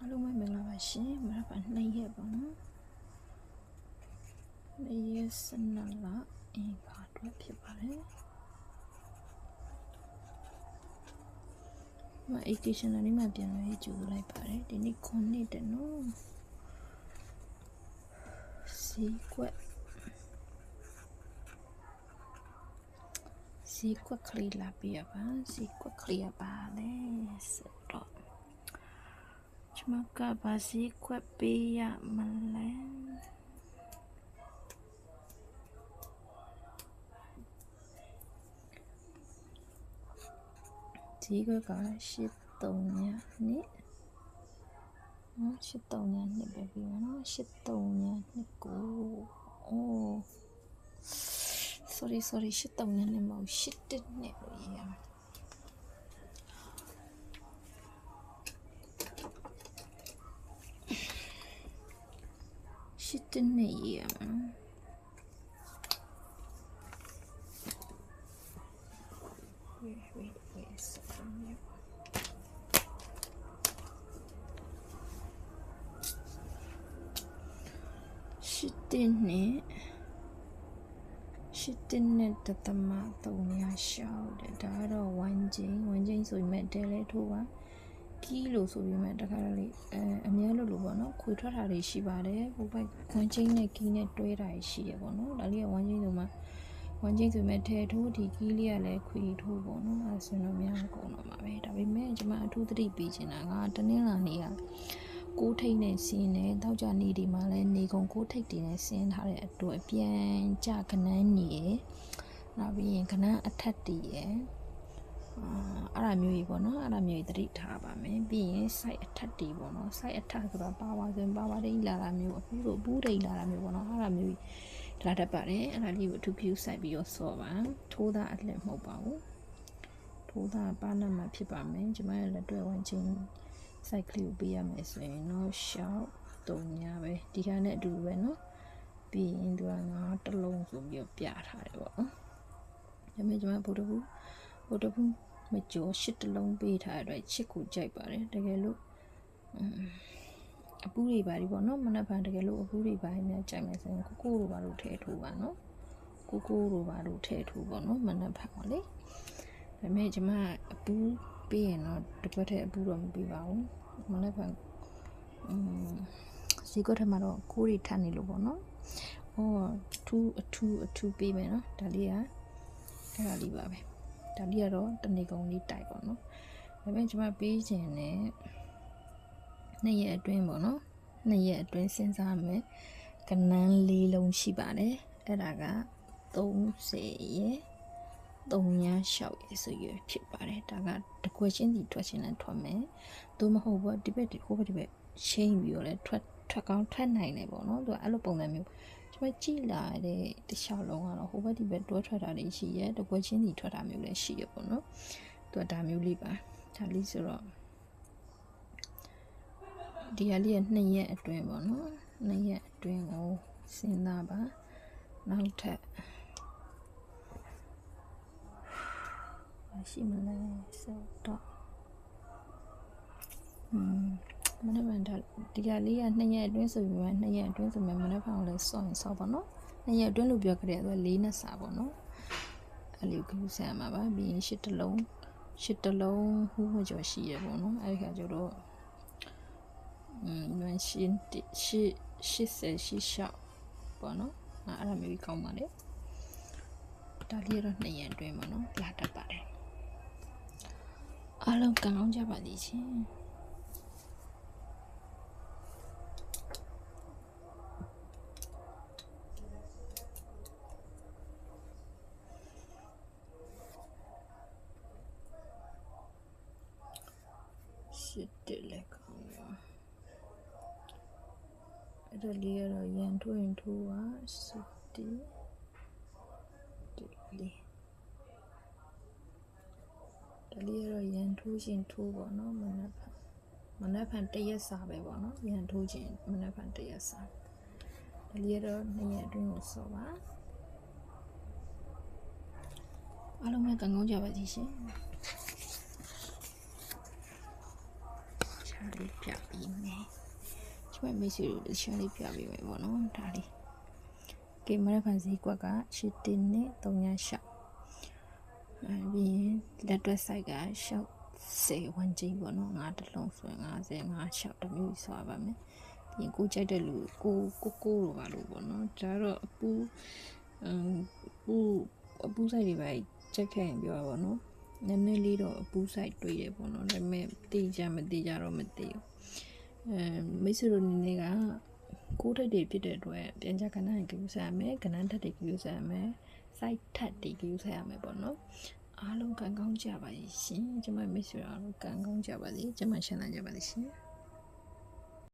အားလုံးပဲမင်္ဂလာပါရှင်မရပါနှစ်ရက်ပါနော်နှစ်ရက်စနလာအင်္ဂါအတွက်ဖြစ်ပါတယ်မ educational လေးမှပြန်လဲကြိုလိုက်ပါတယ်ဒီနေ့ခုနှစ်တနော်စီကွက်စီကွက်ကလေးလာပြရပါစီကွက်ကလေးရပါလေဆိုတော့ကျ မကဘာစီခွက်ပေးရမလဲဒီကကရှစ်တုံညာနှစ်နော်ရှစ်တုံညာနှစ်ပဲပြီးမယ်နော်ရှစ်တုံညာနှစ်ကိုအိုး sorry sorry ရှစ်တုံညာနှစ်မဟုတ်ရှစ်တစ်နှစ်လို့ရေးရမှာ ရှစ်တနှစ်ရေးရမှာနော် wait wait wait a second here ရှစ်တနှစ်ရှစ်တနှစ်တသမ300ရှောက်တယ်ဒါကတော့1ချင်း1ချင်းဆိုရင်မဲ့တဲလဲထိုးပါ ကီးလို့ဆိုပြီးမှတခါတလေအဲအများလို့လို့ပေါ့နော်ခွေထွက်တာတွေရှိပါတယ်ဟိုဘက်ဝမ်ချင်းနဲ့ကီးနဲ့တွဲတာရှိရပေါ့နော်ဒါလေးကဝမ်ချင်းဆိုမှဝမ်ချင်းဆိုမဲ့ထဲထိုးဒီကီးလေးကလည်းခွေထိုးပေါ့နော်အဲဆိုရင်တော့များကုန်တော့မှာပဲဒါပေမဲ့ကျွန်မအထူးသတိပေးချင်တာကတနင်္လာနေ့ကကိုးထိတ်နဲ့ဆင်းနေတောက်ကြနေဒီမှာလဲနေကုန်ကိုးထိတ်တင်နဲ့ဆင်းထားတဲ့အတွက်ပြန်ကြကနန်းညီရယ်နောက်ပြီးရင်ကနန်းအထက်တည်ရယ် အာအဲ့ဒါမျိုးကြီးပေါ့နော်အဲ့ဒါမျိုးကြီးသတိထားပါမယ်ပြီးရင် site အထက်တွေပေါ့နော် site အထက်ဆိုတာပါဝါဆိုရင်ပါဝါဒိတ်လာတာမျိုးအပူတို့အပူဒိတ်လာတာမျိုးပေါ့နော်အဲ့ဒါမျိုးကြီးလာတတ်ပါတယ်အဲ့ဒါလေးကိုအထူးပြုစိုက်ပြီးတော့ဆော့ပါထိုးသားအလှည့်မဟုတ်ပါဘူးထိုးသားပါနတ်မှာဖြစ်ပါမယ်ကျွန်မရဲ့လက်တွဲဝင်ချင်း site ကလေးကိုပေးရမယ်ဆိုရင်တော့ shout တုံညာပဲဒီဟာနဲ့အတူတူပဲနော်ပြီးရင်သူကငါတစ်လုံးဆိုပြီးတော့ပြထားတယ်ပေါ့နော်ဒါပေမဲ့ကျွန်မဗုဒ္ဓဘူးဟိုတခု မကျော်ရှစ်တလုံးပေးထားတဲ့အတွက်ချစ်ကိုကြိုက်ပါတယ်တကယ်လို့အင်းအပူတွေပါဒီပေါ့နော်မနက်ဖြန်တကယ်လို့အပူတွေပါများကြိုက်မယ်ဆိုရင်ကိုကိုတို့ပါလို့ထည့်ထိုးပါနော်ကိုကိုတို့ပါလို့ထည့်ထိုးပါနော်မနက်ဖြန်ပါလေဒါပေမဲ့ကျမအပူပေးရင်တော့တစ်ခွက်တည်းအပူတော့မပေးပါဘူးမနက်ဖြန်อืมစီကောထက်မှာတော့ကိုတွေထပ်နေလို့ပေါ့နော်ဟောထူးအထူးအထူးပေးမယ်နော်ဒါလေးကအဲ့ဒါလေးပါပဲ ဒါလေးကတော့တနေကုန်လေးတိုက်ပေါ့နော်ဒါပေမဲ့ကျွန်မပေးခြင်းနဲ့နှစ်ရက်အတွင်းပေါ့နော်နှစ်ရက်အတွင်းစဉ်းစားမယ်ကနန်းလေးလုံးရှိပါတယ်အဲ့ဒါက30ရဲ့3ည6ရဲ့ဆိုရဖြစ်ပါတယ်ဒါကတကွယ်ချင်းစီထွက်ချင်းနဲ့ထွက်မယ်သို့မဟုတ်ဘောဒီဘက်ဒီဟိုဘက်ဒီဘက်ချင်းပြီးတော့လဲထွက်ထွက်ကောင်းထွက်နိုင်တယ်ပေါ့နော်သူကအဲ့လိုပုံစံမျိုး ကျွန်မကြည့်လာတဲ့တခြားလုံးကတော့ဟိုဘက်ဒီဘက်တွဲထွက်တာတွေရှိရဲတကွယ်ချင်းစီထွက်တာမျိုးလည်းရှိရပေါ့နော်သူကဒါမျိုးလေးပါဒါလေးဆိုတော့ဒီဟာလေးက2ရက်အတွင်းပေါ့နော်2ရက်အတွင်းကိုစဉ်းစားပါနောက်ထပ်မရှိမလဲဆိုတော့อืม မနေ့ကဒါဒီကလေးက2ရက်အတွင်းဆိုပြီးမှ2ရက်အတွင်းဆိုမှမနေ့ကလည်းစောင့်ရင်စောင့်ပါနော်2ရက်အတွင်းလို့ပြောကြတဲ့ဆို4နဲ့စာပေါ့နော်အဲ့လိုကူးဆန်မှာပါပြီးရင်8တလုံး8တလုံးဟိုးဟိုကျော်ရှိရပေါ့နော်အဲ့ဒီခါကျတော့อืมမရှင်းရှစ်80ရှစ်ရှောက်ပေါ့နော်အဲ့ဒါမျိုးကြီးကောင်းပါလေဒါလေးတော့2ရက်အတွင်းပေါ့နော်လာတတ်ပါတယ်အားလုံးကောင်းကြပါလိမ့်ရှင် ရှစ်တက်လက်ကောင်းပါ အဲ့ဒါလေးကတော့ရန်ထိုးရင်ထိုးပါရှစ်တက်တက်လေးဒါလေးကတော့ရန်ထိုးရှင်ထိုးပါနော်မနက်ဖြန်မနက်ဖြန်တရက်စာပဲပေါ့နော်ရန်ထိုးခြင်းမနက်ဖြန်တရက်စာဒါလေးကတော့နှစ်ရက်အတွင်းကိုစောပါအားလုံးပဲကောင်းကောင်းကြပါစေရှင် ဒါလေးပြပြီးမယ် ကျမမိတ်ဆွေတို့ရှာလေးပြပေးမယ်ပေါ့နော်ဒါလေးကဲမရဖန်စီကွက်ကရှစ်တင်နဲ့3ရှောက်အဲပြီးရင်လက်တွဲ site ကရှောက်10ဝန်းကျင်းပေါ့နော်ငါတစ်လုံးဆိုရင်50ငါရှောက်တစ်မျိုးဆိုပါမယ်ပြီးရင်ကိုကြိုက်တဲ့လူကိုကိုကိုလိုပါလို့ပေါ့နော်ဒါတော့အပူအမ်ပူအပူဆိုင်တွေပဲချက်ခဲ့ရင်ပြောပါပေါ့နော်နည်းနည်းလေးတော့အပူဆိုင်တွေ့ရပေါ့နော်ဒါပေမဲ့တေးကြမတေးကြတော့မသိဘူး အဲမိတ်ဆွေတို့နေနေကကိုးထိတ်တွေဖြစ်တဲ့အတွက်ပြန်ကြကဏ္ဍရင်ကြည့်စားရမယ်ကဏ္ဍထက်တွေကြည့်စားရမယ် site ထက်တွေကြည့်စားရမယ်ပေါ့နော်အားလုံးကံကောင်းကြပါစေရှင်ကျမမိတ်ဆွေအားလုံးကံကောင်းကြပါစေကျမရှင်းလာကြပါစေရှင်